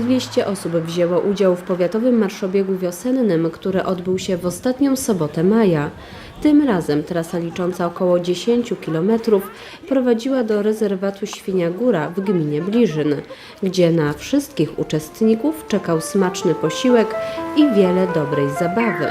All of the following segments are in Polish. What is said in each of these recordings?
Ponad 200 osób wzięło udział w powiatowym marszobiegu wiosennym, który odbył się w ostatnią sobotę maja. Tym razem trasa licząca około 10 km prowadziła do rezerwatu Świnia Góra w gminie Bliżyn, gdzie na wszystkich uczestników czekał smaczny posiłek i wiele dobrej zabawy.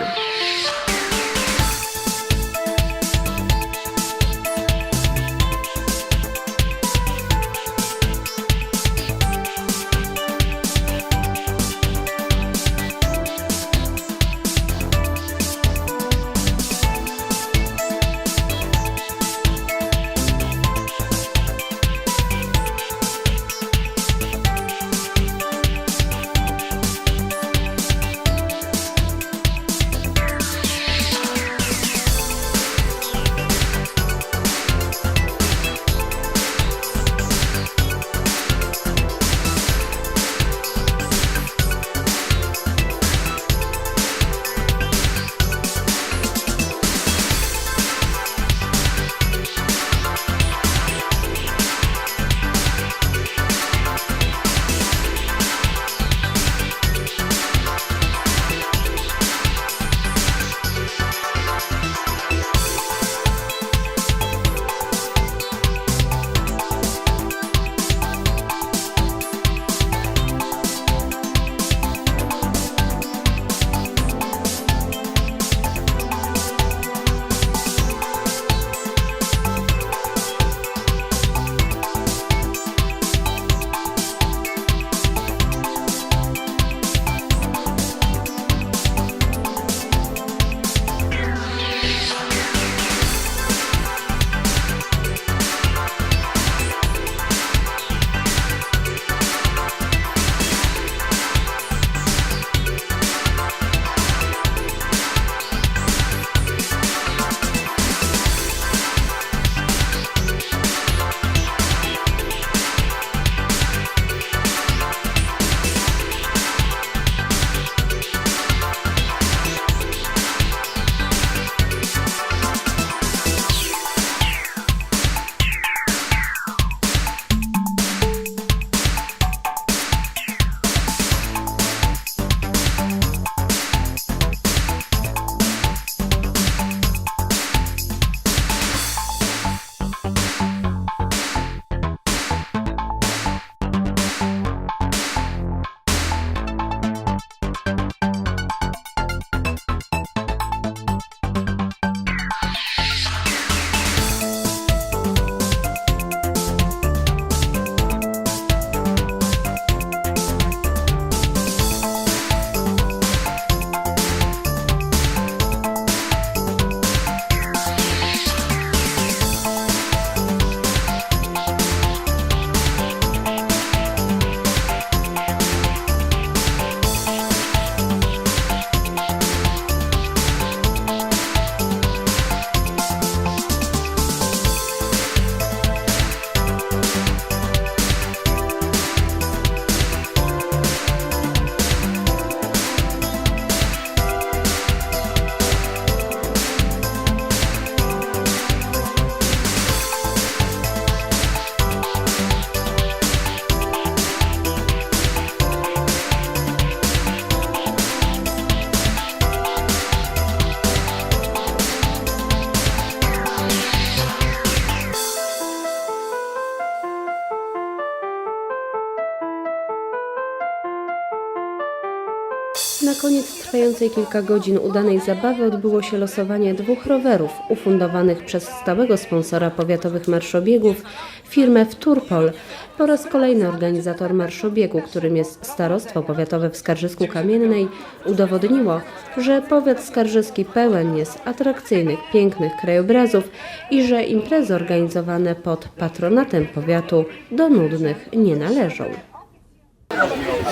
Na koniec trwającej kilka godzin udanej zabawy odbyło się losowanie dwóch rowerów ufundowanych przez stałego sponsora powiatowych marszobiegów, firmę Wturpol po raz kolejny organizator marszobiegu, którym jest Starostwo Powiatowe w Skarżysku Kamiennej, udowodniło, że powiat skarżyski pełen jest atrakcyjnych, pięknych krajobrazów i że imprezy organizowane pod patronatem powiatu do nudnych nie należą.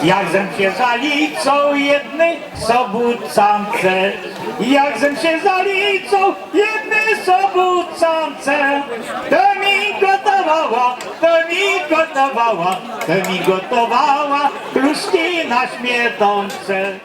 Jak zem się zalicą jedny sobucance, jak zem się zalicą jedny sobucance, to mi gotowała, to mi gotowała, to mi gotowała kruszki na śmietące.